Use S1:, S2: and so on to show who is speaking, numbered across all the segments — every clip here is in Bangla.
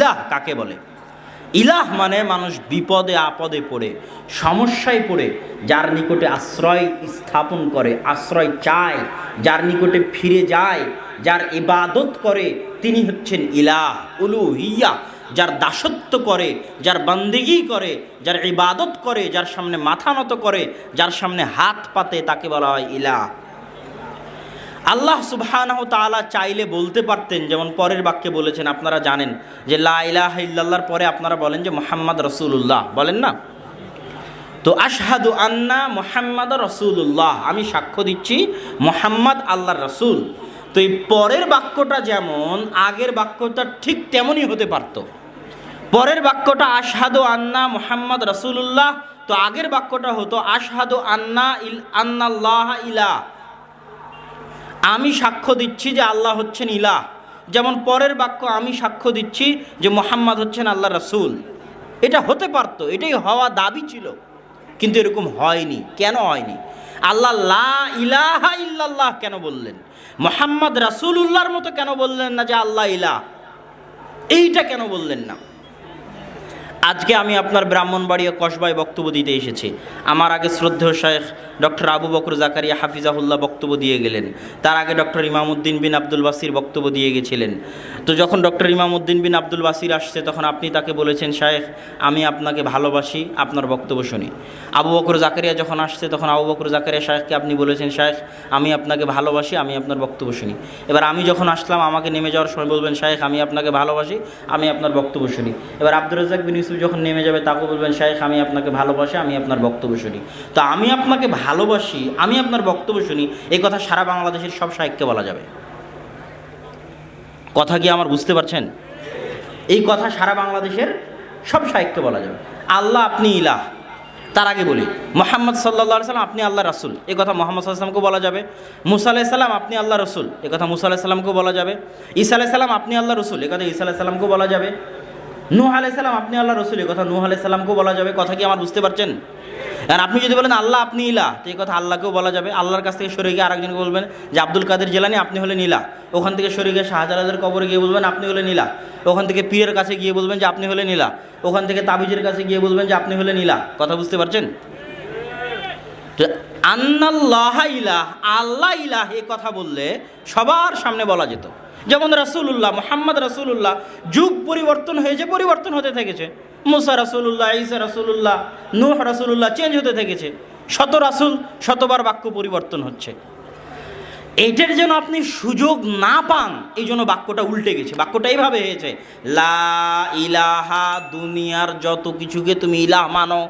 S1: ইলাহ কাকে বলে? ইলাহ মানে মানুষ বিপদে, আপদে পড়ে, সমস্যায় পড়ে, যার নিকটে আশ্রয় স্থাপন করে, আশ্রয় চায়, যার নিকটে ফিরে যায়, যার ইবাদত করে, তিনি হচ্ছেন ইলাহ উলু হিয়া যার দাসত্ব করে, যার বান্দিগি করে, যার ইবাদত করে, যার সামনে মাথা নত করে, যার সামনে হাত পাতে, তাকে বলা হয় ইলাহ। আল্লাহ সুবহানাহ তাআলা চাইলে বলতে পারতেন, যেমন পরের বাক্যে বলেছেন, আপনারা জানেন যে লা ইলাহা ইল্লাল্লাহর পরে আপনারা বলেন যে মোহাম্মদ রসুল্লাহ বলেন না? তো আশহাদু আন্না মোহাম্মদ রসুল্লাহ আমি সাক্ষ্য দিচ্ছি মোহাম্মদ আল্লাহর রসুল। তো এই পরের বাক্যটা যেমন, আগের বাক্যটা ঠিক তেমনই হতে পারত। পরের বাক্যটা আশহাদু আন্না মোহাম্মদ রসুল্লাহ তো আগের বাক্যটা হতো আশহাদু আন্না ইল আন্নাল্লাহ ইলা। আমি সাক্ষ্য দিচ্ছি যে আল্লাহ হচ্ছেন ইলাহ। যেমন পরের বাক্য, আমি সাক্ষ্য দিচ্ছি যে মোহাম্মদ হচ্ছেন আল্লাহ রসুল। এটা হতে পারতো, এটাই হওয়া দাবি ছিল। কিন্তু এরকম হয়নি। কেন হয়নি? আল্লাহ লা ইলাহা ইল্লাল্লাহ কেন বললেন? মোহাম্মদ রাসুল উল্লাহর মতো কেন বললেন না যে আল্লাহ ইলাহ? এইটা কেন বললেন না? আজকে আমি আপনার ব্রাহ্মণবাড়িয়া কসবায় বক্তব্য দিতে এসেছি। আমার আগে শ্রদ্ধেয় শেখ ডক্টর আবু বকর জাকারিয়া হাফিজাহুল্লাহ বক্তব্য দিয়ে গেলেন। তার আগে ডক্টর ইমামুদ্দিন বিন আব্দুল বাসির বক্তব্য দিয়ে গেছিলেন। তো যখন ডক্টর ইমামউদ্দিন বিন আব্দুল বাসির আসছে, তখন আপনি তাকে বলেছেন, শায়েখ, আমি আপনাকে ভালোবাসি, আপনার বক্তব্য শুনি। আবু বকর জাকারিয়া যখন আসছে, তখন আবু বকর জাকারিয়া শায়েখকে আপনি বলেছেন, শায়েখ, আমি আপনাকে ভালোবাসি, আমি আপনার বক্তব্য শুনি। এবার আমি যখন আসলাম, আমাকে নেমে যাওয়ার সময় বলবেন, শায়েখ, আমি আপনাকে ভালোবাসি, আমি আপনার বক্তব্য শুনি। এবার আব্দুর রাজাক বিন ইউসুফ যখন নেমে যাবে তাকে বলবেন, শায়েখ, আমি আপনাকে ভালোবাসি, আমি আপনার বক্তব্য শুনি। তো আমি আপনাকে ভালোবাসি, আমি আপনার বক্তব্য শুনি, এই কথা সারা বাংলাদেশের সব সাহিত্যে বলা যাবে। কথা কি আমার বুঝতে পারছেন? এই কথা সারা বাংলাদেশের সব সাহিত্যে বলা যাবে। আল্লাহ আপনি ইলাহ। তার আগে বলি, মোহাম্মদ সাল্লা সাল্লাম আপনি আল্লাহ রাসুল। এ কথা মোহাম্মদ সাল্লামকেও বলা যাবে। মুসা আলাইসাল্লাম আপনি আল্লাহ রসুল। এ কথা মুসা আলাইসাল্লামকেও বলা যাবে। ঈসা আলাইসাল্লাম আপনি আল্লাহ রসুল। এ কথা ঈসা আলাইসাল্লামকেও বলা যাবে। নূহ আলাইসাল্লাম আপনি আল্লাহ রসুল। এ কথা নূহ আলাইসাল্লামকেও বলা যাবে। কথা কি আমার বুঝতে পারছেন? আর আপনি যদি বলেন, আল্লাহ, আপনি ইলা, তো এই কথা আল্লাহকেও বলা যাবে। আল্লাহর কাছ থেকে সরে গিয়ে আরেকজনকে বলবেন যে, আব্দুল কাদের জেলানি, আপনি হলেন নীলা ওখান থেকে সরে গিয়ে শাহজালাদের কবরে গিয়ে বলবেন, আপনি হলেন নীলা ওখান থেকে পীরের কাছে গিয়ে বলবেন যে, আপনি হলেন নীলা ওখান থেকে তাবিজের কাছে গিয়ে বলবেন যে, আপনি হলেন নীলা কথা বুঝতে পারছেন? আন্নাল্লাহ ইলাহ আল্লাহ ইলাহ এ কথা বললে সবার সামনে বলা যেত। যেমন রাসুল্লাহ মোহাম্মদ রাসুল্লাহ যুগ পরিবর্তন হয়েছে, পরিবর্তন হতে থেকেছে। মুসা রাসুল্লাহ ইসা রাসুল্লাহ নূহ রাসুল্লাহ চেঞ্জ হতে থেকেছে। শত রাসুল, শতবার বাক্য পরিবর্তন হচ্ছে। এইটার যেন আপনি সুযোগ না পান, এই জন্য বাক্যটা উল্টে গেছে। বাক্যটা এইভাবে হয়েছে, লা ইলাহা দুনিয়ার যত কিছুকে তুমি ইলাহ মানো,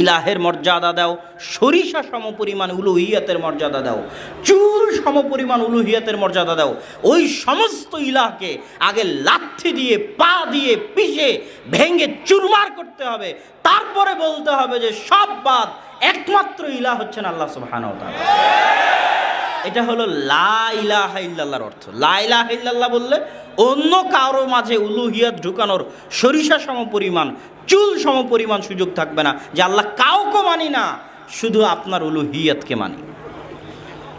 S1: ইলাহের মর্যাদা দাও, সরিষা সম পরিমাণ উলুহিয়াতের মর্যাদা দাও, চুল সম পরিমাণ উলুহিয়াতের মর্যাদা দাও, ওই সমস্ত ইলাহকে আগে লাথি দিয়ে, পা দিয়ে পিষে, ভেঙে চুরমার করতে হবে। তারপরে বলতে হবে যে সব বাদ, একমাত্র ইলাহ হচ্ছেন আল্লাহ সুবহানাহু ওয়া এটা হলো লা ইলাহা অর্থ। লা ইলাহা বললে অন্য কারও মাঝে উলুহিয়াত ঢুকানোর সরিষা সম পরিমাণ, চুল সম পরিমাণ সুযোগ থাকবে না, যে আল্লাহ কাউকে মানি না, শুধু আপনার উলুহিয়াতকে মানি।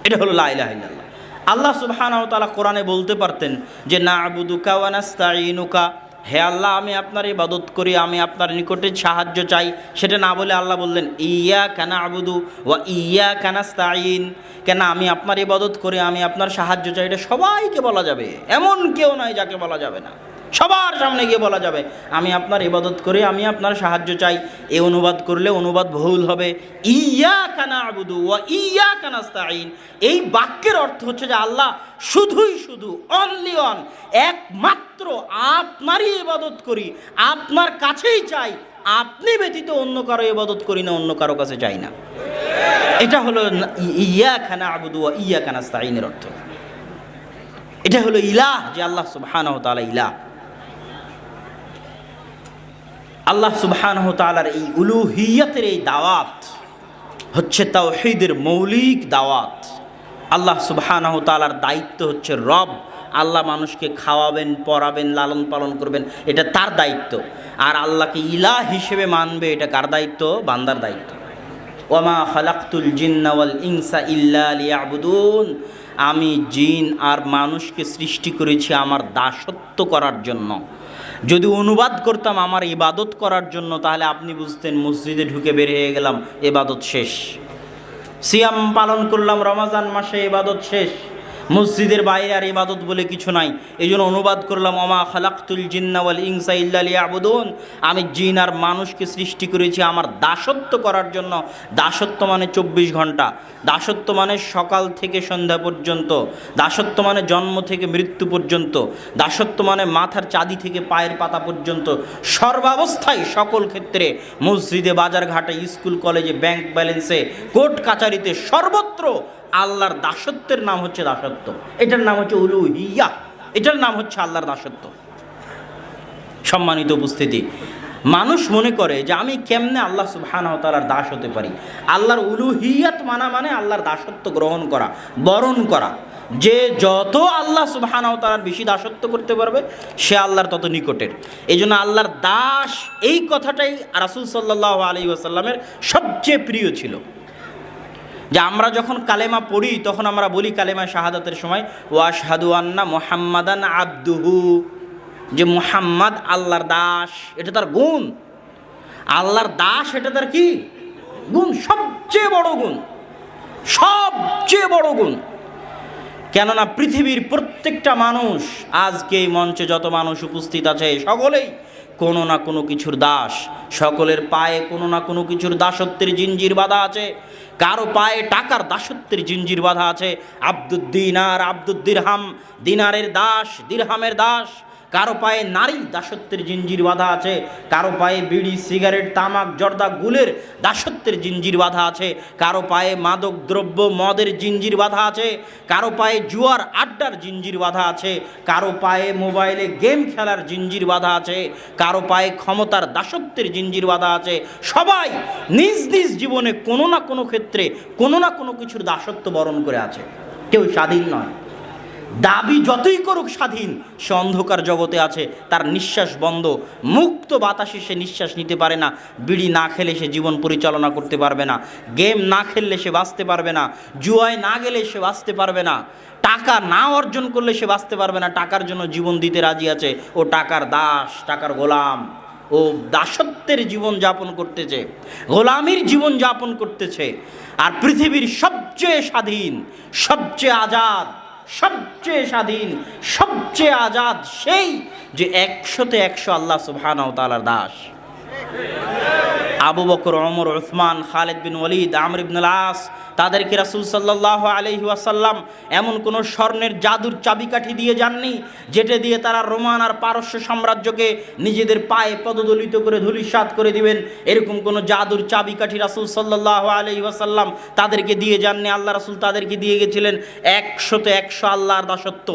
S1: এটা হলো লা ইলাহা ইল্লাল্লাহ। আল্লাহ সুবহানাহু তাআলা কোরআনে বলতে পারতেন যে না আবুদুকা ওয়া নাস্তাইনুকা হে আল্লাহ, আমি আপনার ইবাদত করি, আমি আপনার নিকটে সাহায্য চাই। সেটা না বলে আল্লাহ বললেন ইয়া কেনা আবুদু ওয়া ইয়া কানাস্তাইন কেন, আমি আপনার ইবাদত করি, আমি আপনার সাহায্য চাই, এটা সবাইকে বলা যাবে। এমন কেউ নাই যাকে বলা যাবে না। সবার সামনে গিয়ে বলা যাবে, আমি আপনার ইবাদত করে আমি আপনার সাহায্য চাই। এ অনুবাদ করলে অনুবাদ ভুল হবে। ইয়া কানা আবুদু ওয়া ইয়া কানাস্তাইন এই বাক্যের অর্থ হচ্ছে যে আল্লাহ শুধুই শুধু অনলি অন একমাত্র আপনারই ইবাদত করি। আপনার কাছেই চাই, আপনি ব্যতীত অন্য কারও ইবাদত করি না, অন্য কারও কাছে চাই না। এটা হলো ইয়া খানা আবুদু ইয়া কানাস্তাইনের অর্থ। এটা হলো ইলাহ যে আল্লাহ সুবহানাহু তাআলা ইলাহ। আল্লাহ সুবহানাহু এই উলুহিয়াতের এই দাওয়াত হচ্ছে তাওহীদের মৌলিক দাওয়াত। আল্লাহ সুবহানাহু ওয়া তাআলার দায়িত্ব হচ্ছে রব। আল্লাহ মানুষকে খাওয়াবেন পরাবেন লালন পালন করবেন, এটা তার দায়িত্ব। আর আল্লাহকে ইলা হিসেবে মানবে, এটা কার দায়িত্ব? বান্দার দায়িত্ব। ওমা খালাক্তুল জিন্না ওয়াল ইনসা ইল্লা লিয়াবুদুন। আমি জিন আর মানুষকে সৃষ্টি করেছি আমার দাসত্ব করার জন্য। যদি অনুবাদ করতাম আমার ইবাদত করার জন্য, তাহলে আপনি বুঝতেন মসজিদে ঢুকে বের হয়ে গেলাম এবাদত শেষ। সিয়াম পালন করলাম, রমাজান মাসে ইবাদত শেষ। মসজিদের বাইরে আর ইবাদত বলে কিছু নাই। এই জন্য অনুবাদ করলাম অমা খালাক্তুল জিন্নাওয়াল ইংসা ইল্লালি আবুদুন আমি জিন আর মানুষকে সৃষ্টি করেছি আমার দাসত্ব করার জন্য। দাসত্ব মানে চব্বিশ ঘণ্টা। দাসত্ব মানে সকাল থেকে সন্ধ্যা পর্যন্ত। দাসত্ব মানে জন্ম থেকে মৃত্যু পর্যন্ত। দাসত্ব মানে মাথার চাঁদি থেকে পায়ের পাতা পর্যন্ত। সর্বাবস্থায় সকল ক্ষেত্রে মসজিদে বাজার ঘাটে স্কুল, কলেজে, ব্যাংক ব্যালেন্সে, কোর্ট কাচারিতে সর্বত্র আল্লাহর দাসত্বের নাম হচ্ছে দাসত্ব। এটার নাম হচ্ছে উলু হিয়া এটার নাম হচ্ছে আল্লাহর দাসত্ব। সম্মানিত উপস্থিতি, মানুষ মনে করে যে আমি কেমনে আল্লাহ সুবহানাহু ওয়া দাস হতে পারি? আল্লাহর উলুহিয়াত মানা মানে আল্লাহর দাসত্ব গ্রহণ করা, বরণ করা। যে যত আল্লাহ সুবহানাহু ওয়া বেশি দাসত্ব করতে পারবে, সে আল্লাহর তত নিকটের। এই জন্য আল্লাহর দাস এই কথাটাই রাসূল সাল্লাল্লাহু আলাইহি ওয়াসাল্লামের সবচেয়ে প্রিয় ছিল। যে আমরা যখন কালেমা পড়ি, তখন আমরা বলি কালেমা শাহাদাতের সময়, ওয়াশহাদু আন্না মোহাম্মাদান আব্দুহু। যে মোহাম্মদ আল্লাহর দাস, এটা তার গুণ। আল্লাহর দাস, এটা তার কি? গুণ, সবচেয়ে বড় গুণ। সবচেয়ে বড় গুণ। কেননা পৃথিবীর প্রত্যেকটা মানুষ, আজকে এই মঞ্চে যত মানুষ উপস্থিত আছে, সকলেই কোনো না কোনো কিছুর দাস। সকলের পায়ে কোনো না কোনো কিছুর দাসত্বের জিঞ্জির বাধা আছে। কারও পায়ে টাকার দাসত্বের জিঞ্জির বাধা আছে। আব্দুদ্দিন আর আব্দুদ্দিরহাম দিনারের দাস দিরহামের দাস। কারও পায়ে নারী দাসত্বের জিঞ্জির বাধা আছে, কারও পায়ে বিড়ি, সিগারেট, তামাক, জর্দা, গুলের দাসত্বের জিঞ্জির বাধা আছে, কারও পায়ে মাদক, দ্রব্য, মদের জিঞ্জির বাধা আছে, কারও পায়ে জুয়ার আড্ডার জিঞ্জির বাধা আছে, কারও পায়ে মোবাইলে গেম খেলার জিঞ্জির বাধা আছে, কারও পায়ে ক্ষমতার দাসত্বের জিঞ্জির বাধা আছে, সবাই নিজ নিজ জীবনে কোনো না কোনো ক্ষেত্রে কোনো না কোনো কিছুর দাসত্ব বরণ করে আছে। কেউ স্বাধীন নয়। দাবি যতই করুক স্বাধীন, সে অন্ধকার জগতে আছে, তার নিঃশ্বাস বন্ধ। মুক্ত বাতাসে সে নিঃশ্বাস নিতে পারে না, বিড়ি না খেলে সে জীবন পরিচালনা করতে পারবে না, গেম না খেললে সে বাঁচতে পারবে না, জুয়ায় না গেলে সে বাঁচতে পারবে না, টাকা না অর্জন করলে সে বাঁচতে পারবে না, টাকার জন্য জীবন দিতে রাজি আছে, ও টাকার দাস, টাকার গোলাম, ও দাসত্বের জীবন যাপন করতেছে, গোলামির জীবন যাপন করতেছে, আর পৃথিবীর সবচেয়ে স্বাধীন, সবচেয়ে আজাদ সবচেয়ে স্বাধীন সবচেয়ে আজাদ সেই যে একশোতে একশো আল্লাহ সুবহানাহু ওয়া তাআলার দাস। আবু বকর অমর উসমান, খালেদ বিন ওয়ালিদ, আমর ইবনুল আস তাদেরকে রাসূল সাল্লাল্লাহু আলাইহি ওয়াসাল্লাম এমন কোনো স্বর্ণের জাদুর চাবিকাঠি দিয়ে যাননি, যেটা দিয়ে তারা রোমান আর পারস্য সাম্রাজ্যকে নিজেদের পায়ে পদদলিত করে ধূলিসাৎ করে দিবেন। এরকম কোনো জাদুর চাবিকাঠি রাসুল সাল্লাল্লাহু আলাইহি ওয়াসাল্লাম তাদেরকে দিয়ে যাননি। আল্লাহ রাসূল তাদেরকে দিয়ে গেছিলেন একশোতে একশো আল্লাহর দাসত্ব।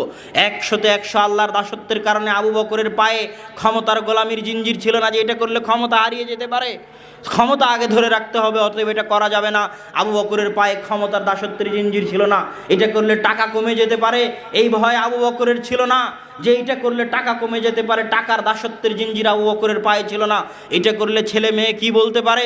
S1: একশোতে একশো আল্লাহর দাসত্বের কারণে আবু বকরের পায়ে ক্ষমতার গোলামির জিঞ্জির ছিল না যে এটা করলে ক্ষমতা হারিয়ে যেতে পারে, ক্ষমতা আগে ধরে রাখতে হবে, অতএব এটা করা যাবে না। আবু বকরের পায়ে ক্ষমতার দাসত্বের জিঞ্জির ছিল না। এটা করলে টাকা কমে যেতে পারে, এই ভয় আবু বকরের ছিল না। যে এইটা করলে টাকা কমে যেতে পারে, টাকার দাসত্বের জিঞ্জিরা আবু বকরের পায়ে ছিল না। এটা করলে ছেলে মেয়ে কি বলতে পারে,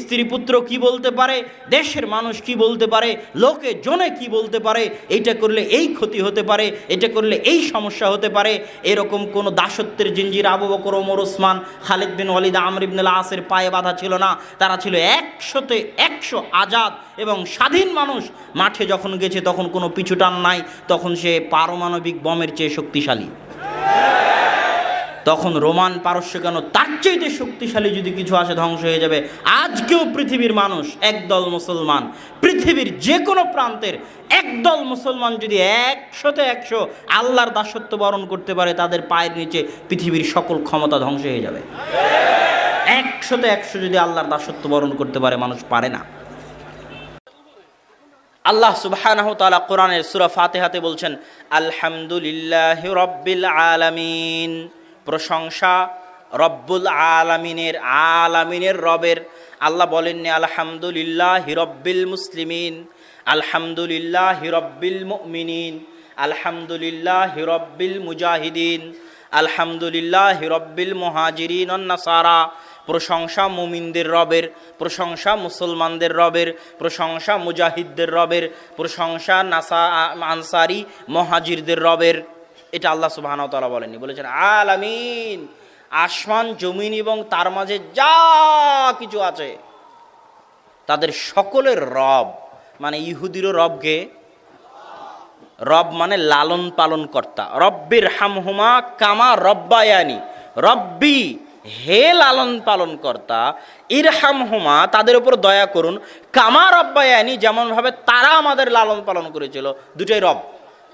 S1: স্ত্রী পুত্র কি বলতে পারে, দেশের মানুষ কি বলতে পারে, লোকে জনে কি বলতে পারে এইটা করলে এই ক্ষতি হতে পারে, এটা করলে এই সমস্যা হতে পারে। এরকম কোনো দাসত্বের জিঞ্জির আবু বকর, ওমর, ওসমান, খালিদ বিন ওয়ালিদ, আমর ইবনুল আসের পায়ে বাঁধা ছিল না। তারা ছিল একশোতে একশো আজাদ এবং স্বাধীন মানুষ। মাঠে যখন গেছে তখন কোনো পিছুটান নাই, তখন সে পারমাণবিক বমের চেয়ে শক্তিশালী। তখন রোমান পারস্য কেন তার চাইতে শক্তিশালী যদি কিছু আসে ধ্বংস হয়ে যাবে? আজকেও পৃথিবীর মানুষ একদল মুসলমান। পৃথিবীর যে কোনো প্রান্তের একদল মুসলমান যদি একশোতে একশো আল্লাহর দাসত্ব বরণ করতে পারে, তাদের পায়ের নিচে পৃথিবীর সকল ক্ষমতা ধ্বংস হয়ে যাবে। একশোতে একশো যদি আল্লাহর দাসত্ব বরণ করতে পারে, মানুষ পারে না। আল্লাহ সুবহানাহু তাআলা কোরআনের সূরা ফাতিহাতে বলছেন, আলহামদুলিল্লাহি রব্বিল আলামিন। প্রশংসা রব্বুল আলামিনের আলামিনের রবের। আল্লাহ বলেননি আলহামদুলিল্লাহ হিরব্বিল মুসলিমিন, আলহামদুলিল্লাহ হিরব্বিল মুমিনিন, আলহামদুলিল্লাহ হিরব্বিল মুজাহিদিন, আলহামদুলিল্লাহ হিরব্বিল মহাজিরিন নাসারা। প্রশংসা মুমিনদের রবের, প্রশংসা মুসলমানদের রবের, প্রশংসা মুজাহিদদের রবের, প্রশংসা নাসা আনসারি মহাজিরদের রবের। এটা আল্লাহ সুবাহ তালা বলেননি। বলেছেন, আলামিন, আসমান, জমিন এবং তার মাঝে যা কিছু আছে, তাদের সকলের রব মানে ইহুদিরও রবকে রব মানে লালন পালন কর্তা। রব্বির হামহুমা কামা রব্বায়ানি। রব্বি হে লালন পালন কর্তা ইরহাম হুমা তাদের উপর দয়া করুন। কামা রব্বায়ানি যেমনভাবে তারা আমাদের লালন পালন করেছিল, দুটোই রব।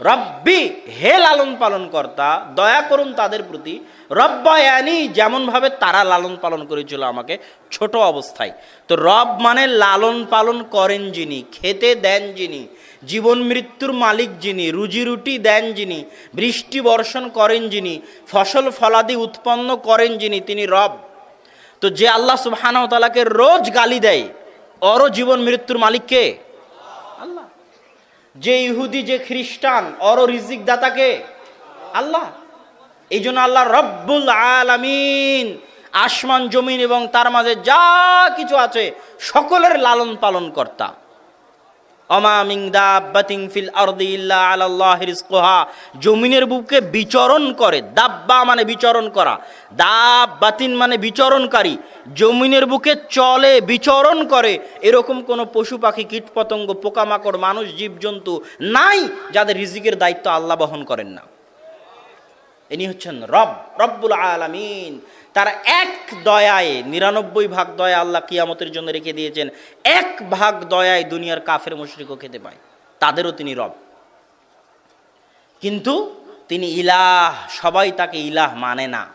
S1: রব্বি হে লালন পালন কর্তা, দয়া করুন তাদের প্রতি। রব্বায়ানি যেমনভাবে তারা লালন পালন করেছিল আমাকে, ছোট অবস্থায়। তো রব মানে লালন পালন করেন যিনি, খেতে দেন যিনি, জীবন মৃত্যুর মালিক যিনি, রুজি রুটি দেন যিনি, বৃষ্টি বর্ষণ করেন যিনি, ফসল ফলাদি উৎপন্ন করেন যিনি, তিনি রব। তো যে আল্লাহ তাআলাকে রোজ গালি দেয়, অর জীবন মৃত্যুর মালিক কে? আল্লাহ যে ইহুদি, যে খ্রিস্টান অর রিজিক দাতাকে আল্লাহ, এই জন্য আল্লাহ রব্বুল আলামিন আসমান, জমিন এবং তার মাঝে যা কিছু আছে, সকলের লালন পালন কর্তা। অমামিং ফিল জমিনের বুকে বিচরণ করে, দাব্বা মানে বিচরণ করা, দাব্বাতিন মানে বিচরণকারী। জমিনের বুকে চলে, বিচরণ করে, এরকম কোনো পশু পাখি, কীটপতঙ্গ, পোকামাকড়, মানুষ, জীবজন্তু নাই যাদের রিজিকের দায়িত্ব আল্লাহ বহন করেন না। ইনি হচ্ছেন রব, রব্বুল আলামিন। তার এক দয়ায়, নিরানব্বই ভাগ দয়া আল্লাহ কিয়ামতের জন্য রেখে দিয়েছেন। এক ভাগ দয়ায় দুনিয়ার কাফের মুশরিকও খেতে পায়। তাদেরও তিনি রব। কিন্তু তিনি ইলাহ, সবাই তাকে ইলাহ মানে না।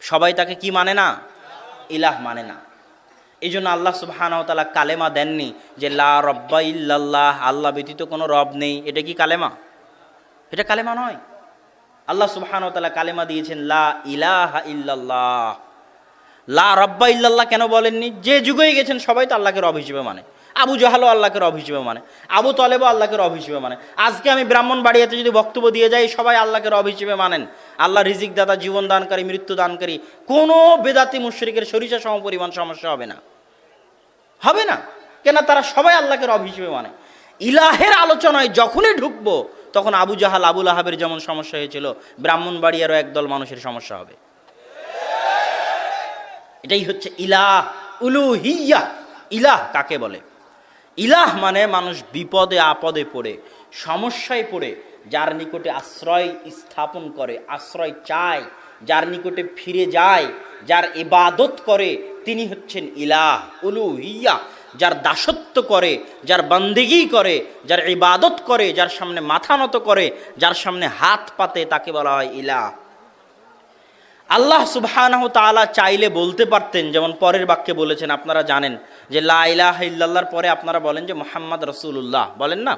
S1: সবাই তাকে কি মানে না? ইলাহ মানে না। এই জন্য আল্লাহ সুবহানাহু তাআলা কালেমা দেননি যে, লা রব্বা ইল্লাল্লাহ, আল্লাহ ব্যতীত কোনো রব নেই। এটা কি কালেমা? এটা কালেমা নয়। আল্লাহ সুবহান কালেমা দিয়েছেন, লা ইলাহা ইল্লাল্লাহ। লা রব্বা ইল্লাল্লাহ কেন বলেননি? যে যুগেই গেছেন সবাই তো আল্লাহকে রব হিসেবে মানে। আবু জাহালও আল্লাহকে রব হিসেবে মানে। আবু তলেবও আল্লাহকে রব হিসেবে মানে। আজকে আমি ব্রাহ্মণ বাড়িয়াতে যদি বক্তব্য দিয়ে যাই, সবাই আল্লাহকে রব হিসেবে মানেন। আল্লাহ রিজিক দাতা জীবন দানকারী মৃত্যু দানকারী কোনো বেদাতি মুশরিকের সরিষা সম পরিমাণ সমস্যা হবে না। হবে না। কেন তারা সবাই আল্লাহকে রব হিসেবে মানে। ইলাহের আলোচনায় যখনই ঢুকবো তখন আবু জাহাল আবুল আহাবের যেমন সমস্যা হয়েছিল, ব্রাহ্মণবাড়িয়ারও একদল মানুষের সমস্যা হবে। এটাই হচ্ছে ইলাহ, উলুহিয়া। ইলাহ কাকে বলে? ইলাহ মানে মানুষ বিপদে, আপদে পড়ে, সমস্যায় পড়ে, যার নিকটে আশ্রয় স্থাপন করে, আশ্রয় চায়, যার নিকটে ফিরে যায়, যার ইবাদত করে, তিনি হচ্ছেন ইলাহ, উলুহিয়া। যার দাসত্ব করে, যার বন্দেগি করে, যার ইবাদত করে, যার সামনে মাথা নত করে, যার সামনে হাত পাতে তাকে বলা হয় ইলাহ। আল্লাহ তাআলা চাইলে বলতে পারতেন, যেমন পরের বাক্যে বলেছেন, আপনারা জানেন যে, লা ইলাহা ইল্লাল্লাহর পরে আপনারা বলেন যে, মোহাম্মদ রসুল্লাহ বলেন না?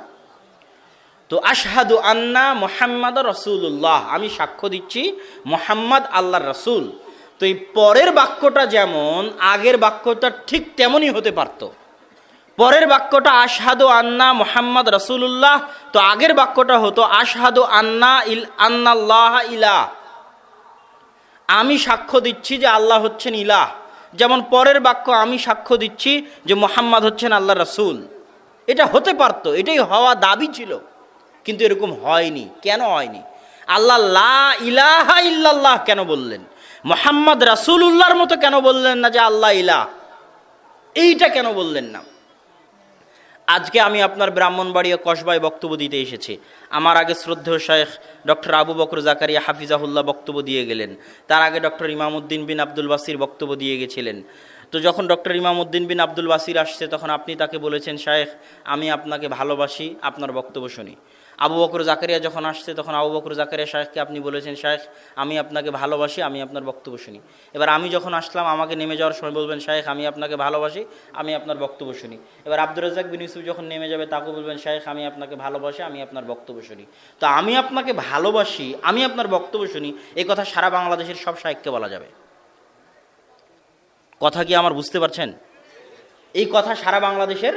S1: তো আশহাদু আন্না মোহাম্মদ রসুল্লাহ আমি সাক্ষ্য দিচ্ছি, মোহাম্মদ আল্লাহর রসুল। তো এই পরের বাক্যটা যেমন, আগের বাক্যটা ঠিক তেমনই হতে পারত। পরের বাক্যটা আশহাদু আন্না মোহাম্মদ রসুল্লাহ তো আগের বাক্যটা হতো আশহাদু আন্না ইল আন্নাল্লাহ ইলা আমি সাক্ষ্য দিচ্ছি যে আল্লাহ হচ্ছেন ইলাহ। যেমন পরের বাক্য আমি সাক্ষ্য দিচ্ছি যে মোহাম্মদ হচ্ছেন আল্লাহ রসুল। এটা হতে পারতো, এটাই হওয়া দাবি ছিল। কিন্তু এরকম হয়নি। কেন হয়নি? আল্লাহ লা ইলাহা ইল্লাল্লাহ কেন বললেন? মোহাম্মদ রাসুল উল্লাহর মতো কেন বললেন না যে আল্লাহ ইলাহ? এইটা কেন বললেন না? আজকে আমি আপনার ব্রাহ্মণবাড়িয়া কসবায় বক্তব্য দিতে এসেছি। আমার আগে শ্রদ্ধেয় শেখ ডক্টর আবু বকর জাকারিয়া হাফিজাহুল্লাহ বক্তব্য দিয়ে গেলেন। তার আগে ডক্টর ইমামউদ্দিন বিন আব্দুল বাসির বক্তব্য দিয়ে গেছিলেন। তো যখন ডক্টর ইমামউদ্দিন বিন আব্দুল বাসির আসছে, তখন আপনি তাকে বলেছেন, শায়েখ, আমি আপনাকে ভালোবাসি, আপনার বক্তব্য শুনি। আবু বকর জাকারিয়া যখন আসছে, তখন আবু বকর জাকারিয়া শাহেখকে আপনি বলেছেন শাহেখ আমি আপনাকে ভালোবাসি, আমি আপনার বক্তব্য শুনি। এবার আমি যখন আসলাম, আমাকে নেমে যাওয়ার সময় বলবেন শাহেখ আমি আপনাকে ভালোবাসি, আমি আপনার বক্তব্য শুনি। এবার আব্দুর রাজাক বিন ইউসুফ যখন নেমে যাবে, তাকে বলবেন শাহেখ আমি আপনাকে ভালোবাসি, আমি আপনার বক্তব্য শুনি। তো আমি আপনাকে ভালোবাসি, আমি আপনার বক্তব্য শুনি এই কথা সারা বাংলাদেশের সব সাহিত্যকে বলা যাবে। কথা কি আমার বুঝতে পারছেন? এই কথা সারা বাংলাদেশের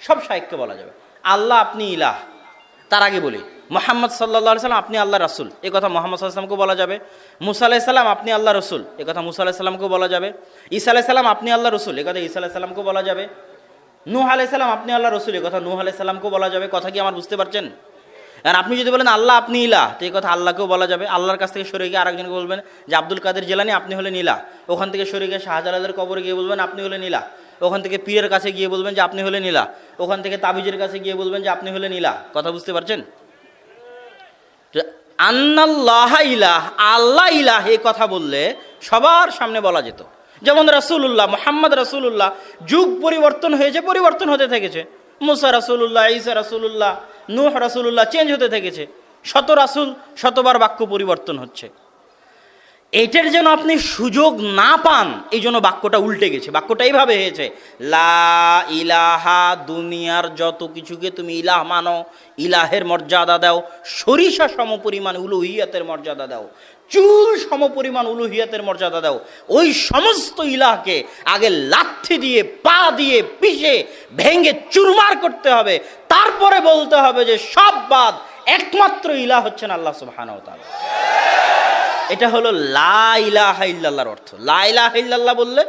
S1: সব সাহিত্যকে বলা যাবে। আল্লাহ আপনি ইলাহ। তার আগে বলি, মোহাম্মদ সাল্লা সাল্লাম আপনি আল্লাহ রসুল। এ কথা মোহাম্মদ সাল্লামকেও বলা যাবে। মুসা আলাইসাল্লাম আপনি আল্লাহ রসুল। এ কথা মুসা আলাইসাল্লামকেও বলা যাবে। ঈসা আলাইসাল্লাম আপনি আল্লাহ রসুল। এ কথা ঈসা আলাইসাল্লামকেও বলা যাবে। নূহ আলাইসাল্লাম আপনি আল্লাহ রসুল। এ কথা নূহ আলাইসাল্লামকেও বলা যাবে। কথা কি আমার বুঝতে পারছেন? আর আপনি যদি বলেন, আল্লাহ, আপনি ইলা তো এই কথা আল্লাহকেও বলা যাবে। আল্লাহর কাছ থেকে সরে গিয়ে আরেকজনকে বলবেন যে, আব্দুল কাদের জেলানি, আপনি হলেন ইলা ওখান থেকে সরে গিয়ে শাহজালালের কবরে গিয়ে বলবেন, আপনি হলেন ইলা ওখান থেকে পীরের কাছে গিয়ে বলবেন যে আপনি হলেন ইলা। ওখান থেকে তাবিজের কাছে গিয়ে বলবেন যে আপনি হলে ইলা। কথা বুঝতে পারছেন? আন্নাল্লাহ ইলাহ, আল্লাহ ইলাহ এই কথা বললে সবার সামনে বলা যেত। যেমন রাসূলুল্লাহ, মোহাম্মদ রাসূলুল্লাহ, যুগ পরিবর্তন হয়েছে, পরিবর্তন হতে থেকেছে। মুসা রাসূলুল্লাহ, ঈসা রাসূলুল্লাহ, নূহ রাসূলুল্লাহ চেঞ্জ হতে থেকেছে। শত রাসূল, শতবার বাক্য পরিবর্তন হচ্ছে। এইটার যেন আপনি সুযোগ না পান, এই জন্য বাক্যটা উল্টে গেছে। বাক্যটা এইভাবে হয়েছে, লা ইলাহা দুনিয়ার যত কিছুকে তুমি ইলাহ মানো, ইলাহের মর্যাদা দাও, সরিষা সমপরিমাণ উলুহিয়াতের মর্যাদা দাও, চুল সমপরিমাণ উলুহিয়াতের মর্যাদা দাও, ওই সমস্ত ইলাহকে আগে লাথি দিয়ে, পা দিয়ে পিষে ভেঙে চুরমার করতে হবে। তারপরে বলতে হবে যে সব বাদ, একমাত্র ইলাহ হচ্ছেন আল্লাহ তাআলা। এটা হলো লা ইলাহা অর্থ। লা ইলাহা ইল্লাল্লাহ বললে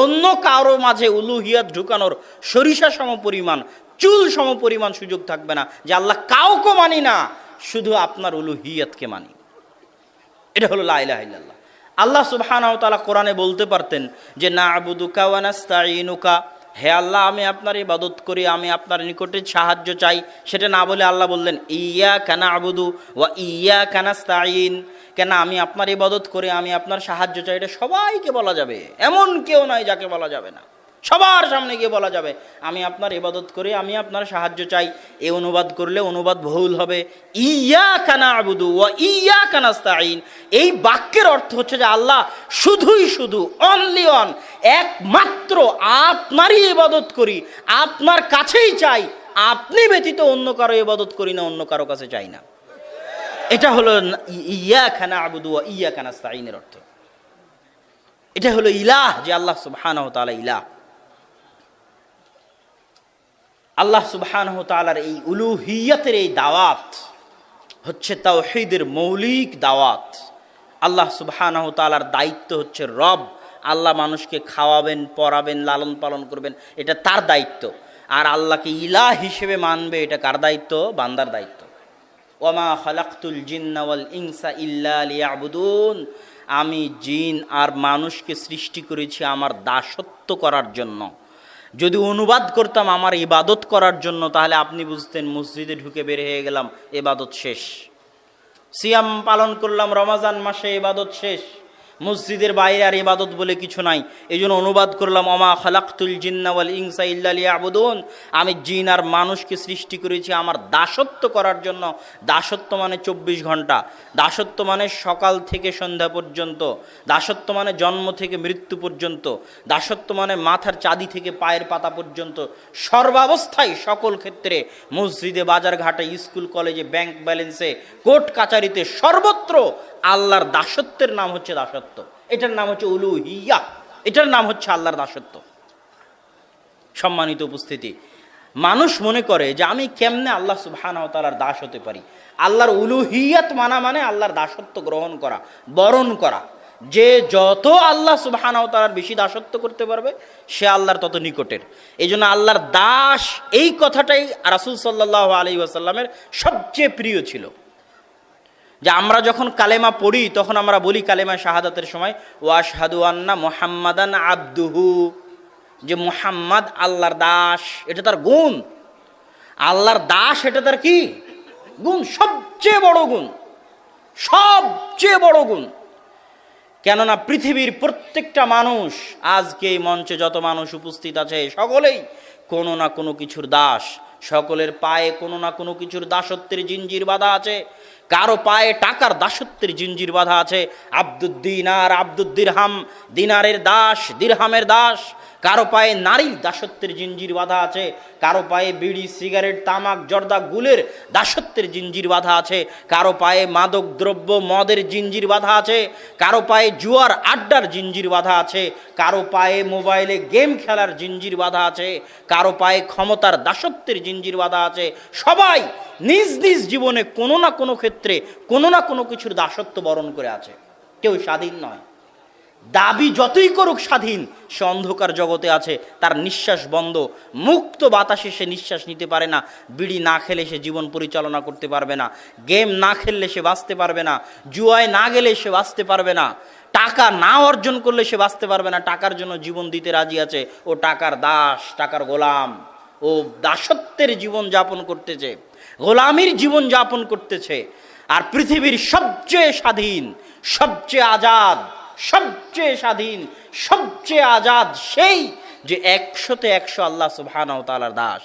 S1: অন্য কারও মাঝে উলুহিয়াত ঢুকানোর সরিষা সম পরিমাণ চুল সম পরিমাণ সুযোগ থাকবে না, যে আল্লাহ কাউকে মানি না, শুধু আপনার উলুহিয়াতকে মানি। এটা হলো লা ইলাহা ইল্লাল্লাহ। আল্লাহ ওয়া তাআলা কোরআনে বলতে পারতেন যে, না আবুদুকা ওয়া নাস্তাঈনুকা। হে আল্লাহ, আমি আপনার ইবাদত করি, আমি আপনার নিকটে সাহায্য চাই। সেটা না বলে আল্লাহ বললেন, ইয়া কানা আবুদু ওয়া ইয়া কানাস্তাঈন কেন আমি আপনার ইবাদত করে, আমি আপনার সাহায্য চাই, এটা সবাইকে বলা যাবে। এমন কেউ নাই যাকে বলা যাবে না। সবার সামনে গিয়ে বলা যাবে, আমি আপনার ইবাদত করি, আমি আপনার সাহায্য চাই। এ অনুবাদ করলে অনুবাদ ভুল হবে। ইয়া কানা আবুদু ও ইয়া কানাস্তাইন এই বাক্যের অর্থ হচ্ছে যে আল্লাহ শুধুই শুধু অনলি অন একমাত্র আপনারই ইবাদত করি। আপনার কাছেই চাই, আপনি ব্যতীত অন্য কারও ইবাদত করি না, অন্য কারও কাছে চাই না। এটা হলো ইয়া খানা আবুদু ইয়া কানাস্তাইনের অর্থ। এটা হলো ইলাহ যে আল্লাহ সুবহানাহু ওয়া ইলাহ। আল্লাহ সুবহানাহু ওয়া তাআলার এই উলুহিয়াতের এই দাওয়াত হচ্ছে তাওহিদের মৌলিক দাওয়াত। আল্লাহ সুবহানাহু ওয়া তাআলার দায়িত্ব হচ্ছে রব। আল্লাহ মানুষকে খাওয়াবেন পরাবেন লালন পালন করবেন, এটা তার দায়িত্ব। আর আল্লাহকে ইলাহ হিসেবে মানবে, এটা কার দায়িত্ব? বান্দার দায়িত্ব। ওমা খালাক্তুল জিন্নাওয়াল ইনসা ইল্লা লিয়াবুদুন। আমি জিন আর মানুষকে সৃষ্টি করেছি আমার দাসত্ব করার জন্য। যদি অনুবাদ করতাম আমার ইবাদত করার জন্য, তাহলে আপনি বুঝতেন মসজিদে ঢুকে বের হয়ে গেলাম এবাদত শেষ। সিয়াম পালন করলাম রমাজান মাসে, ইবাদত শেষ। মসজিদের বাইরে আর ইবাদত বলে কিছু নাই। এই জন্য অনুবাদ করলাম অমা খালাক্তুল জিন্নাওয়াল ইংসা ইল্লালি আবুদুন আমি জিন আর মানুষকে সৃষ্টি করেছি আমার দাসত্ব করার জন্য। দাসত্ব মানে চব্বিশ ঘণ্টা। দাসত্ব মানে সকাল থেকে সন্ধ্যা পর্যন্ত। দাসত্ব মানে জন্ম থেকে মৃত্যু পর্যন্ত। দাসত্ব মানে মাথার চাঁদি থেকে পায়ের পাতা পর্যন্ত। সর্বাবস্থায় সকল ক্ষেত্রে মসজিদে বাজার ঘাটে স্কুল, কলেজে, ব্যাংক ব্যালেন্সে, কোর্ট কাচারিতে সর্বত্র আল্লাহর দাসত্বের নাম হচ্ছে দাসত্ব। এটার নাম হচ্ছে উলু হিয়া এটার নাম হচ্ছে আল্লাহর দাসত্ব। সম্মানিত উপস্থিতি, মানুষ মনে করে যে আমি কেমনে আল্লাহ সুবহানাহু ওয়া দাস হতে পারি? আল্লাহর উলুহিয়াত মানা মানে আল্লাহর দাসত্ব গ্রহণ করা, বরণ করা। যে যত আল্লাহ সুবহানাহু ওয়া বেশি দাসত্ব করতে পারবে, সে আল্লাহর তত নিকটের। এই জন্য আল্লাহর দাস এই কথাটাই রাসূল সাল্লাল্লাহু আলাইহি ওয়াসাল্লামের সবচেয়ে প্রিয় ছিল। যে আমরা যখন কালেমা পড়ি, তখন আমরা বলি কালেমা শাহাদাতের সময়, ওয়াশহাদু আন্না মোহাম্মাদান আব্দুহু। যে মোহাম্মদ আল্লাহর দাস, এটা তার গুণ। আল্লাহর দাস, এটা তার কি? গুণ, সবচেয়ে বড় গুণ। সবচেয়ে বড় গুণ। কেননা পৃথিবীর প্রত্যেকটা মানুষ, আজকে এই মঞ্চে যত মানুষ উপস্থিত আছে, সকলেই কোনো না কোনো কিছুর দাস। সকলের পায়ে কোনো না কোনো কিছুর দাসত্বের জিঞ্জির বাধা আছে। কারও পায়ে টাকার দাসত্বের জিঞ্জির বাধা আছে। আব্দুদ্দিনার আব্দুদ্দিরহাম, দিনারের দাস, দিরহামের দাস। কারও পায়ে নারীর দাসত্বের জিঞ্জির বাধা আছে। কারও পায়ে বিড়ি, সিগারেট, তামাক, জর্দা, গুলের দাসত্বের জিঞ্জির বাধা আছে। কারও পায়ে মাদক, দ্রব্য, মদের জিঞ্জির বাধা আছে। কারও পায়ে জুয়ার, আড্ডার জিঞ্জির বাধা আছে। কারও পায়ে মোবাইলে গেম খেলার জিঞ্জির বাধা আছে। কারও পায়ে ক্ষমতার দাসত্বের জিঞ্জির বাধা আছে। সবাই নিজ নিজ জীবনে কোনো না কোনো ক্ষেত্রে কোনো না কোনো কিছুর দাসত্ব বরণ করে আছে। কেউ স্বাধীন নয়। দাবি যতই করুক স্বাধীন, সে অন্ধকার জগতে আছে, তার নিঃশ্বাস বন্ধ। মুক্ত বাতাসে সে নিঃশ্বাস নিতে পারে না। বিড়ি না খেলে সে জীবন পরিচালনা করতে পারবে না। গেম না খেললে সে বাঁচতে পারবে না। জুয়ায় না গেলে সে বাঁচতে পারবে না। টাকা না অর্জন করলে সে বাঁচতে পারবে না। টাকার জন্য জীবন দিতে রাজি আছে। ও টাকার দাস, টাকার গোলাম। ও দাসত্বের জীবন যাপন করতেছে, গোলামির জীবন যাপন করতেছে, আর পৃথিবীর সবচেয়ে স্বাধীন, সবচেয়ে আজাদ, সবচেয়ে স্বাধীন, সবচেয়ে আজাদ সেই যে একশোতে একশো আল্লাহ সুবহানাহু তালার দাস।